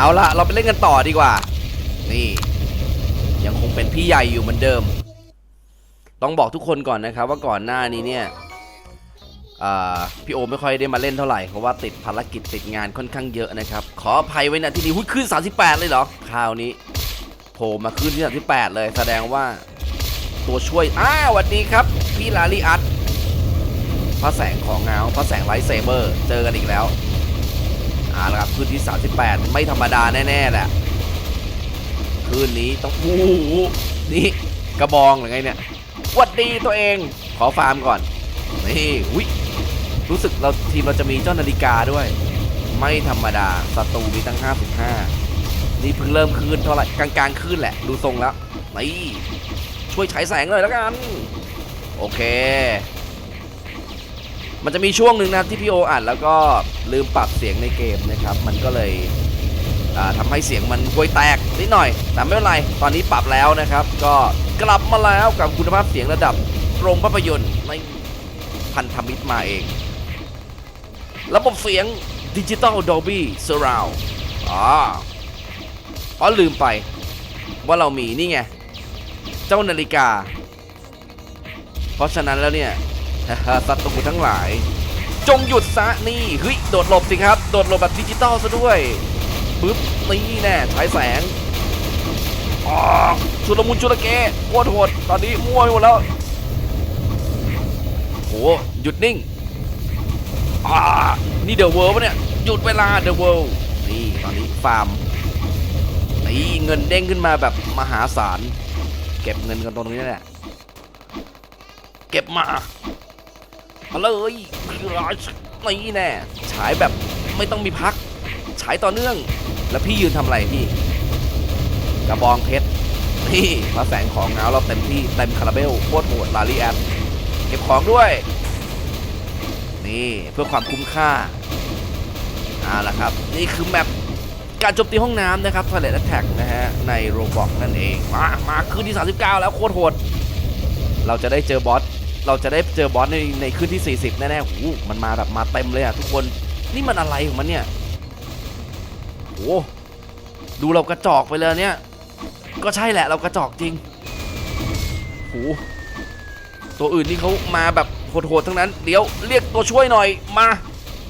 เอาละเราไปเล่นกันต่อดีกว่า นี่ ยังคงเป็นพี่ใหญ่อยู่เหมือนเดิม ต้องบอกทุกคนก่อนนะครับ ว่าก่อนหน้านี้เนี่ยพี่โอไม่ค่อยได้มาเล่นเท่าไหร่เพราะว่าติดภารกิจติดงานค่อนข้างเยอะนะครับ ขออภัยไว้นะที่นี้หุ้ยขึ้น 38 เลยเหรอคราวนี้โผล่มาขึ้นที่38เลย แสดงว่าตัวช่วยอ้าวสวัสดีครับ พี่ลาลีอัตพระแสงของเงาพระแสงไลท์เซเบอร์ เจอกันอีกแล้ว เอาละครับขึ้นที่ 38 ไม่ธรรมดาแน่ๆแหละคืนนี้ต้องโอ้โหนี่กระบองหรือไงเนี่ยหวัดดีตัวเองขอฟาร์มก่อนนี่อุ้ยรู้สึกเราทีมเราจะมีเจ้านาฬิกาด้วย ไม่ธรรมดาศัตรูมีตั้ง 55 นี่เพิ่งเริ่มคืนเท่าไหร่กลางๆคืนแหละ ดูทรงแล้วนี่ช่วยฉายแสงหน่อยแล้วกัน โอเค มันจะมีช่วงหนึ่งนะที่พี่โออ่านแล้วก็ลืมปรับเสียงในเกมนะครับ มันก็เลยอ่าทำให้เสียงมันห่วยแตกนิดหน่อย แต่ไม่เป็นไร ตอนนี้ปรับแล้วนะครับ ก็กลับมาแล้วกับคุณภาพเสียงระดับโรงภาพยนตร์ในพันธมิตรมาเอง ระบบเสียงดิจิตอล Dolby Surround อ๋ออ๋อลืมไป ว่าเรามีนี่ไง เจ้านาฬิกา เพราะฉะนั้นแล้วเนี่ย ศัตรูทั้งหลาย จงหยุดซะนี่เฮ้ยโดดหลบสิครับ โดดหลบแบบดิจิตอลซะด้วยปึ๊บนี่แน่ฉายแสงอ๋อชุลมุนชุลเกโคตรโหดตอนนี้มั่วไปหมดแล้วโหหยุดนิ่งอ่านี่เดอะเวิลด์ปะเนี่ย หยุดเวลาเดอะเวิลด์นี่ตอนนี้ฟาร์มนี่เงินเด้งขึ้นมาแบบมหาศาล เก็บเงินกันตรงนี้แหละ เก็บมา มาเลยนี่แน่ฉายแบบไม่ต้องมีพัก ฉายต่อเนื่อง แล้วพี่ยืนทำอะไรพี่ กระบองเพชรนี่พระแสงของเงาเราเต็มที่เต็มคาราเบลโคตรโหดลาลีแอดเก็บของด้วย นี่เพื่อความคุ้มค่าเอาละครับ นี่คือแมปการโจมตีห้องน้ำนะครับ Toilet Attack นะฮะ ในโรบอกนั่นเอง มา มาคืนที่ 39 แล้วโคตรโหด เราจะได้เจอบอส เราจะได้เจอบอสในในคืนที่ 40 แน่ๆหูมันมาแบบมาเต็มเลยอะทุกคน นี่มันอะไรของมันเนี่ยโอ้ดูเรากระจอกไปเลยเนี่ย ก็ใช่แหละเรากระจอกจริงโหตัวอื่นนี่เขามาแบบโหดๆทั้งนั้น เดี๋ยวเรียกตัวช่วยหน่อยมา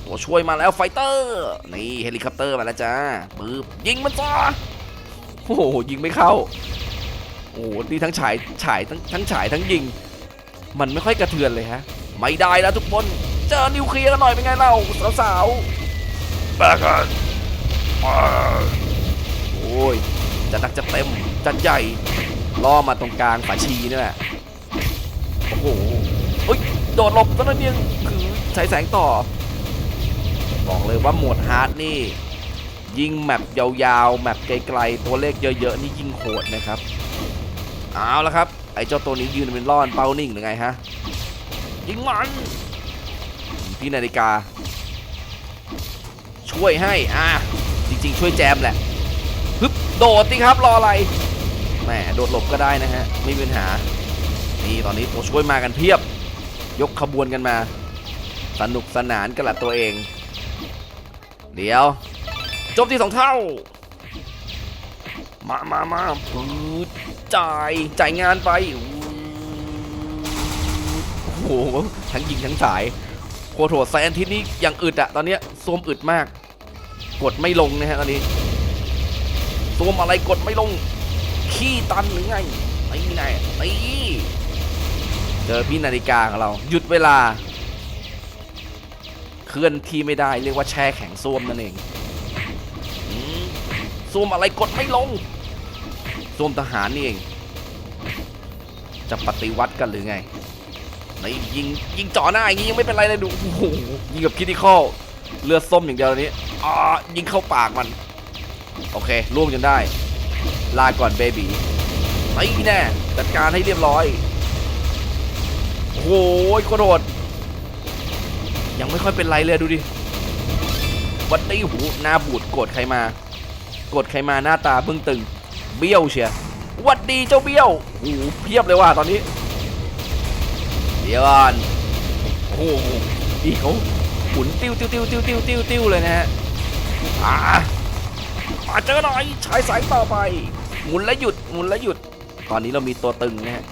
ตัวช่วยมาแล้วไฟเตอร์ นี่เฮลิคอปเตอร์มาแล้วจ้าปึ๊บยิงมันจ้าโอ้โหยิงไม่เข้า โอ้โหนี่ทั้งฉายฉายทั้งทั้งฉายทั้งยิง มันไม่ค่อยกระเทือนเลยฮะ ไม่ได้แล้วทุกคน เจอนิวเคลียร์กันหน่อยเป็นไงเล่าสาวๆแบกันโอ้ยจะหนักจะเต็มจัดใหญ่ล่อมาตรงกลางฝาชีนี่แหละโอ้โหเฮ้ยโดดหลบตอนนั้นยังคือใช้แสงต่อ บอกเลยว่าโหมดฮาร์ดนี่ ยิงแมปยาวๆ แมปไกลๆ ตัวเลขเยอะๆ นี่ยิงโหดนะครับ เอาละครับไอ้เจ้าตัวนี้ยืนเป็นล่อนเป้านิ่งหรือไงฮะยิงมันพี่นาฬิกา ช่วยให้อะจริง ๆ ช่วยแจมแหละฮึบโดดสิครับรออะไรแหมโดดหลบก็ได้นะฮะไม่มีปัญหานี่ตอนนี้ตัวช่วยมากันเพียบ ยกขบวนกันมา สนุกสนานกันละตัวเอง เดี๋ยวจมตีสองเท่า มามามาปืดจ่ายจ่ายงานไปโอ้โหทั้งยิงทั้งสายโคโหดไซนทิสนี่ย่างอึดอะตอนเนี้ยซมอึดมาก กดไม่ลงนะฮะตอนนี้ซมอะไรกดไม่ลง ขี้ตันหรือไงไอ้นี่ไงไอ้เจอพี่นาฬิกาของเรา หยุดเวลา เคลื่อนที่ไม่ได้เรียกว่าแช่แข็งซ่วมนั่นเองซ่วมอะไรกดไม่ลง ซ่วมทหารนี่เอง จะปฏิวัติกันหรือไงไหนยิงยิงจ่อหน้าอย่างนี้ยังไม่เป็นไรเลยดูโอ้โหยิงกับคิติคอลเลือดส้มอย่างเดียวนี้อ่ายิงเข้าปากมัน โอเคล่วงจนได้ ลาก่อนเบบีไอ้แน่จัดการให้เรียบร้อยโอ้โหโคตรโหดยังไม่ค่อยเป็นไรเลยดูดิวัดตี้หูหน้าบูดโกรธใครมา โกรธใครมาหน้าตาเบึ้งตึง เบี้ยวเชียวัดดีเจ้าเบี้ยวโอ้โหเพียบเลยว่ะตอนนี้ เดี๋ยวก่อนโอ้โหดีเขาหมุนติ้วติ้วติ้วติ้วติ้วติ้วติ้วเลยนะฮะอ่ามาเจอหน่อยฉายแสงต่อไป หมุนและหยุดหมุนและหยุด ตอนนี้เรามีตัวตึงนะฮะ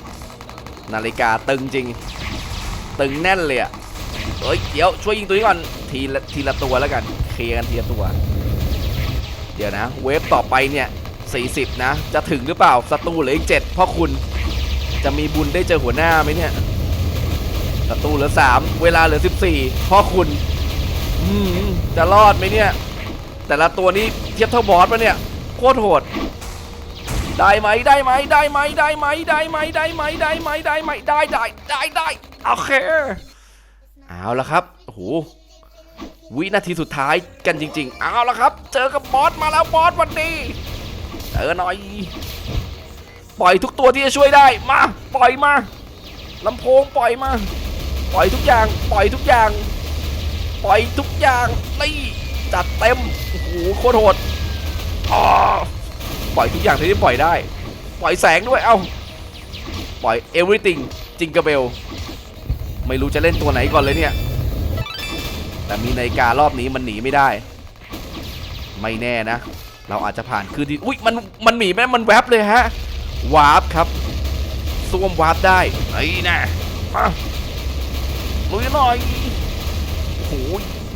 นาฬิกาตึงจริง ตึงแน่นเลยอะเฮ้ยเดี๋ยวช่วยยิงตัวนี้ก่อนทีละทีละตัวแล้วกันเคลียร์กันทีละตัว เดี๋ยวนะ เวฟต่อไปเนี่ย 40 นะ จะถึงหรือเปล่าศัตรูเหลืออีก7พ่อคุณจะมีบุญได้เจอหัวหน้าไหมเนี่ยศัตรูเหลือ 3 เวลาเหลือ 14พ่อคุณอืมจะรอดไหมเนี่ย แต่ละตัวนี้เทียบเท่าบอสปะเนี่ยโคตรโหดได้ไหมได้ไหมได้ไหมได้ไหมได้ไหมได้ไหมได้ไหมได้ไหมได้ได้ได้ได้โอเคเอาละครับโอ้โหวินาทีสุดท้ายกันจริง ๆ เอาละครับ เจอกับบอสมาแล้วบอสวันนี้ เจอหน่อย ปล่อยทุกตัวที่จะช่วยได้ มา ปล่อยมาลำโพงปล่อยมา ปล่อยทุกอย่าง ปล่อยทุกอย่าง ปล่อยทุกอย่างนี่จัดเต็มโอ้โหโคตรโหดอ๋อปล่อยทุกอย่างที่ได้ปล่อยได้ ปล่อยแสงด้วย เอ้า ปล่อย everything จิงกระเบล ไม่รู้จะเล่นตัวไหนก่อนเลยเนี่ย แต่มีนาฬิการอบนี้มันหนีไม่ได้ ไม่แน่นะ เราอาจจะผ่านคืนที่อุ้ยมันมันหนีไหมมันแวบเลยฮะวาร์ปครับซ่วมวาร์ปได้ไอ้นะมาลุยหน่อยโอ้โห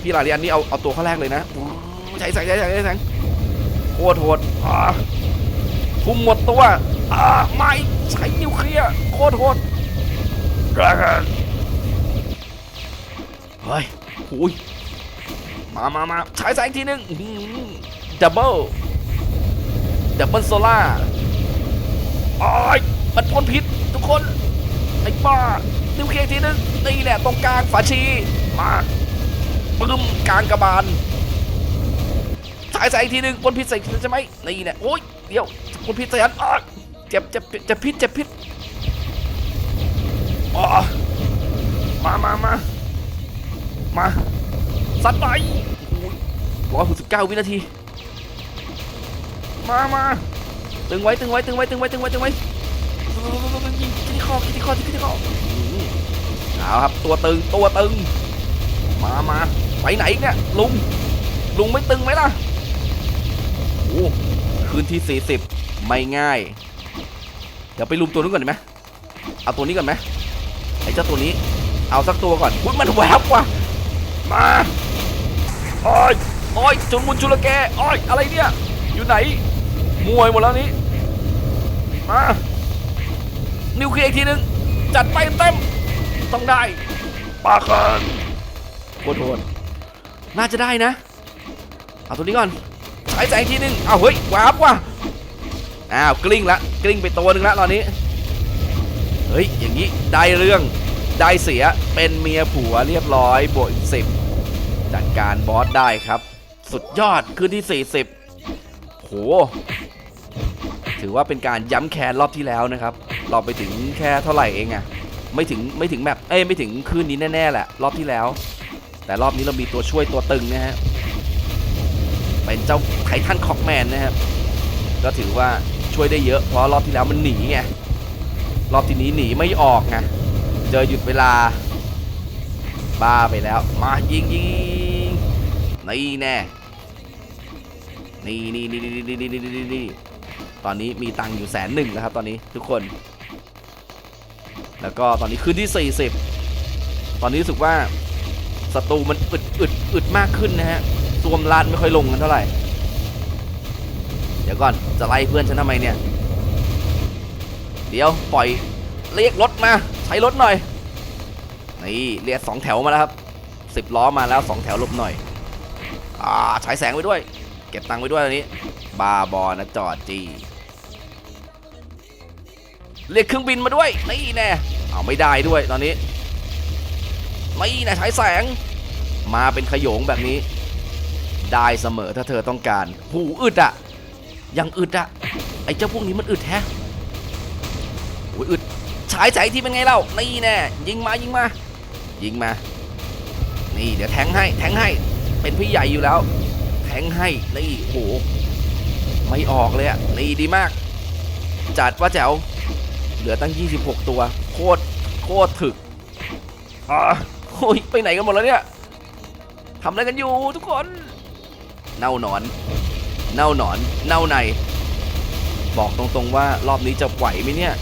พี่ลาเรียนนี่เอาเอาตัวข้าแรกเลยนะใช้แสงใช้แสงใช้แสงโคตรโหดอ่าทุ่มหมดตัวอ่าไม่ใช้นิวเคลียร์โคตรโหดเฮ้ยหุยมามามาฉายแสงทีหนึง ดับเบิลดับเบิลโซล่าโอ้ยมันพ่นพิษทุกคน ไอ้บ้านิวเคียทีหนึงนี่แหละตรงกลางฝาชี มาปึ้มกลางกระบาลฉายแสงอีกทีหนึงพ่นพิษใส่ใช่ไหมนี่แหละโอ้ยเดี๋ยวพ่นพิษใส่ฉันอ้าเจ็บเจ็บเจ็บพิษเจ็บพิษอ๋อมามามามาสัตว์ไปร้อยหกสิบเก้าวินาที มามาตึงไว้ตึงไว้ตึงไว้ตึงไว้ตึงไว้ตึงไว้ยิงที่ข้อที่ข้อที่ที่ข้อเอาครับตัวตึงตัวตึง มามาไปไหนอีกเนี่ยลุงลุงไม่ตึงไหมล่ะโอ้คืนที่สี่สิบไม่ง่าย เดี๋ยวไปลุมตัวนู้นก่อนไหมเอาตัวนี้ก่อนไหมไอ้เจ้าตัวนี้ เอาสักตัวก่อนอุ้ยมันแวบว่ะมาโอ้ยโอ้ยจนมุนจุลแกโอ้ยอะไรเนี่ย อยู่ไหน มวยหมดแล้วนี้มานิวเคลียร์อีกทีนึง จัดไปเต็มต้องได้ปาคันโคตรโหดน่าจะได้นะ เอาตัวนี้ก่อนใช้แสงอีกทีนึงเอาเฮ้ยวาบว่ะอ้าวกลิ้งละกลิ้งไปตัวหนึ่งละตอนนี้ เฮ้ยอย่างนี้ได้เรื่องได้เสียเป็นเมียผัวเรียบร้อยบวกอีกสิบจัดการบอสได้ครับ สุดยอดขึ้นที่ 40 โห ถือว่าเป็นการย้ำแค้นรอบที่แล้วนะครับ เราไปถึงแค่เท่าไหร่เองอะไม่ถึงไม่ถึงแบบเอ้ยไม่ถึงคืนนี้แน่ๆแหละ รอบที่แล้ว แต่รอบนี้เรามีตัวช่วยตัวตึงนะฮะเป็นเจ้าไททันคอกแมนนะครับก็ถือว่าช่วยได้เยอะเพราะรอบที่แล้วมันหนีไงรอบที่นี้หนีไม่ออกไงเจอหยุดเวลาบ้าไปแล้ว มายิงยิงนี่แน่นี่นี่นี่นี่นี่นี่ ตอนนี้มีตังค์อยู่แสนหนึ่งนะครับตอนนี้ทุกคน แล้วก็ตอนนี้ขึ้นที่ 40 ตอนนี้รู้สึกว่าศัตรูมันอึดอึดอึดมากขึ้นนะฮะรวมลานไม่ค่อยลงกันเท่าไหร่ เดี๋ยวก่อนจะไล่เพื่อนฉันทำไมเนี่ย เดี๋ยวปล่อยเรียกรถมา ใช้รถหน่อย นี่เรียกสองแถวมาแล้วครับสิบล้อมาแล้วสองแถวลบหน่อย อ่าใช้แสงไว้ด้วย เก็บตังค์ไว้ด้วยอันนี้ บาบอนะจอดจี เรียกเครื่องบินมาด้วยนี่แน่เอาไม่ได้ด้วยตอนนี้ไม่แน่ใช้แสง มาเป็นขยงแบบนี้ ได้เสมอถ้าเธอต้องการ หูอึดอะยังอึดอะไอ้เจ้าพวกนี้มันอึดแฮะโอ้ยอึดฉายแสงที่เป็นไงเล่านี่แน่ยิงมายิงมา ยิงมา นี่เดี๋ยวแทงให้แทงให้เป็นพี่ใหญ่อยู่แล้ว แทงให้นี่โหไม่ออกเลยอะนี่ดีมาก จัดว่าแจ๋ว เหลือตั้ง 26 ตัว โคตรโคตรถึกอ่าโอ้ยไปไหนกันหมดแล้วเนี่ยทำอะไรกันอยู่ทุกคน เน่าหนอน เน่าหนอน เน่าใน บอกตรงๆว่ารอบนี้จะไหวไหมเนี่ย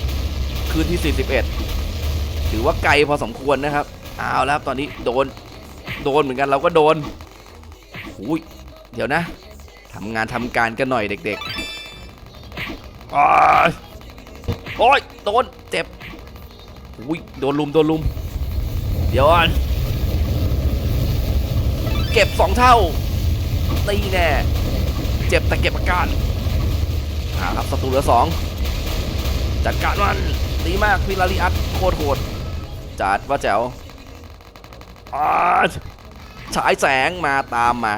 คืนที่ 41 ถือว่าไกลพอสมควรนะครับเอาแล้วครับตอนนี้โดน โดนเหมือนกันเราก็โดนอุ้ยเดี๋ยวนะทำงานทำการกันหน่อยเด็กๆอ้าย โอ้ยโดนเจ็บอุ้ยโดนลุมโดนลุม เดี๋ยวก่อนเก็บสองเท่าตีแน่ เจ็บแต่เก็บอาการอ่าครับศัตรูเหลือสองจัดการมันดีมากพิลาริอัสโคตรโหดจัดว่าแจ๋วฉายแสงมาตามมา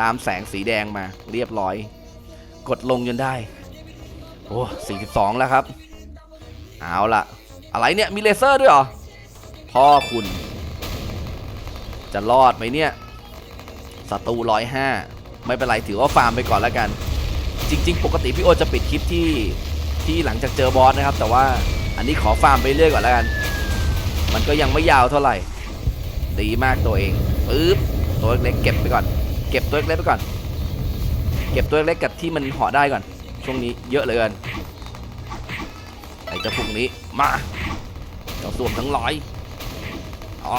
ตามแสงสีแดงมาเรียบร้อย กดลงจนได้ โอ้42แล้วครับ เอาล่ะ อะไรเนี่ยมีเลเซอร์ด้วยเหรอ พ่อคุณ จะรอดไหมเนี่ยศัตรูร้อยห้าไม่เป็นไรถือว่าฟาร์มไปก่อนแล้วกัน จริง ๆ ปกติพี่โอจะปิดคลิปที่ที่หลังจากเจอบอสนะครับ แต่ว่าอันนี้ขอฟาร์มไปเรื่อยก่อนแล้วกัน มันก็ยังไม่ยาวเท่าไหร่ ดีมากตัวเองปึ๊บตัวเล็กเก็บไปก่อน เก็บตัวเล็กไปก่อน เก็บตัวเล็กกับที่มันห่อได้ก่อน ช่วงนี้เยอะเหลยเกิน เจ้าพวกนี้มาเจ้าสวมทั้งร้อยอ๋อ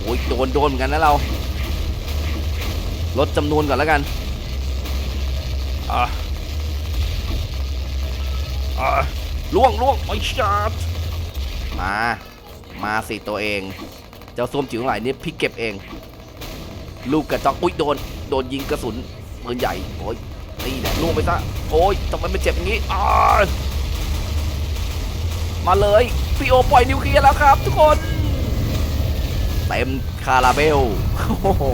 โอ้ยโดนโดนเหมือนกันนะเรา ลดจำนวนก่อนแล้วกันอะอะล่วงล่วงไอ้ชาร์มา มาสิตัวเอง เจ้าส้วมจิ๋วทั้งหลายนี่พี่เก็บเอง ลูกกระจอกอุ้ยโดน โดนยิงกระสุนปืนใหญ่ โอ้ย ตีแหละล่วงไปซะ โอ้ยทำไมมันเจ็บอย่างนี้อ่ามาเลยพี่โอปล่อยนิวเคลียร์แล้วครับ ทุกคนเต็มคาราเบลโอ้โห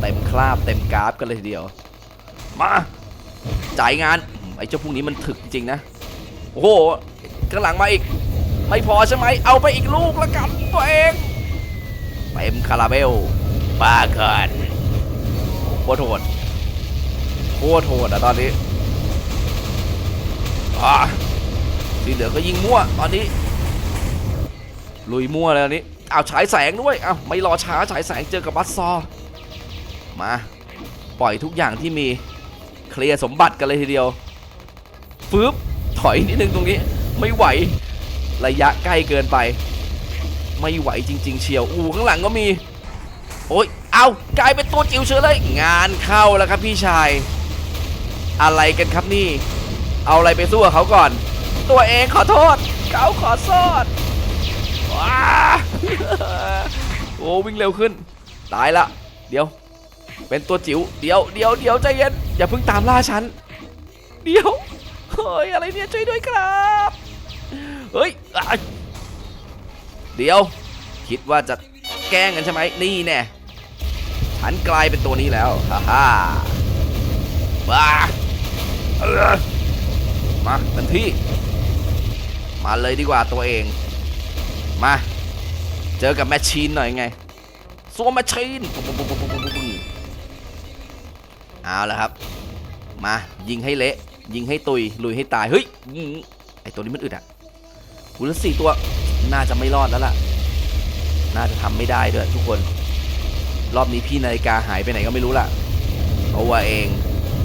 เต็มคราบเต็มกราฟกันเลยทีเดียว มาจ่ายงานไอ้เจ้าพวกนี้มันถึกจริงนะ โอ้โหข้างหลังมาอีก ไม่พอใช่ไหมเอาไปอีกลูกละกันตัวเองเต็มคาราเบลบ้าเกินโคตรโหด โคตรโหดอะตอนนี้อ่าที่เหลือก็ยิงมั่วตอนนี้ ลุยมั่วเลยตอนนี้เอาฉายแสงด้วยเอาไม่รอช้าฉายแสงเจอกับบัสซอมาปล่อยทุกอย่างที่มีเคลียร์สมบัติกันเลยทีเดียวฟืบถอยนิดนึงตรงนี้ไม่ไหวระยะใกล้เกินไป ไม่ไหวจริง ๆ เชียวอู้ข้างหลังก็มี โอ้ยเอากลายเป็นตัวจิ๋วเฉยเลย งานเข้าแล้วครับพี่ชาย อะไรกันครับนี่ เอาอะไรไปสู้กับเขาก่อน ตัวเองขอโทษ เขาขอโทษว้าโอ้วิ่งเร็วขึ้น ตายละ เดี๋ยว เป็นตัวจิ๋ว เดี๋ยวเดี๋ยวเดี๋ยวใจเย็น อย่าเพิ่งตามล่าฉัน เดี๋ยว เฮ้ยอะไรเนี่ยช่วยด้วยครับ เฮ้ย เดี๋ยว คิดว่าจะแกล้งกันใช่ไหมนี่แน่ฉันกลายเป็นตัวนี้แล้ว ฮ่าฮ่าว้า เออมาเต็มที่ มาเลยดีกว่าตัวเอง มา เจอกับแมชชีนหน่อยไงสวมแมชชีนเอาละครับ มายิงให้เละ ยิงให้ตุยลุยให้ตาย เฮ้ยไอตัวนี้มันอึดอะหูละสี่ตัวน่าจะไม่รอดแล้วล่ะ น่าจะทำไม่ได้ด้วยทุกคน รอบนี้พี่นาฬิกาหายไปไหนก็ไม่รู้ล่ะตัวเอง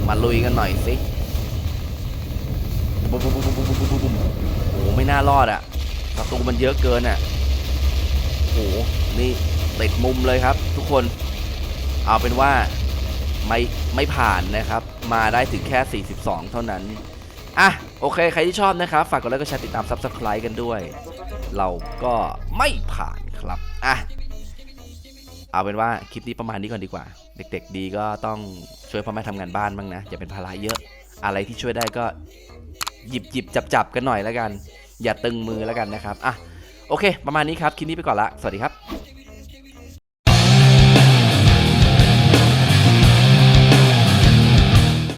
มาลุยกันหน่อยสิ บปุ๊บปุ๊บปุ๊บปุ๊บปุ๊บปุ๊บโอ้โหไม่น่ารอดอะศัตรูมันเยอะเกินอะโอ้โหนี่ติดมุมเลยครับ ทุกคนเอาเป็นว่าไม่ไม่ผ่านนะครับ มาได้ถึงแค่ 42 เท่านั้นอะโอเค ใครที่ชอบนะครับ ฝากกดไลค์กดแชร์ติดตาม Subscribe กันด้วย เราก็ไม่ผ่านครับอะเอาเป็นว่าคลิปนี้ประมาณนี้ก่อนดีกว่า เด็ก ๆ ดีก็ต้องช่วยพ่อแม่ทำงานบ้านบ้างนะ อย่าเป็นภาระเยอะ อะไรที่ช่วยได้ก็ หยิบหยิบจับจับกันหน่อยแล้วกัน อย่าตึงมือแล้วกันนะครับอะโอเค ประมาณนี้ครับคลิปนี้ไปก่อนละสวัสดีครับ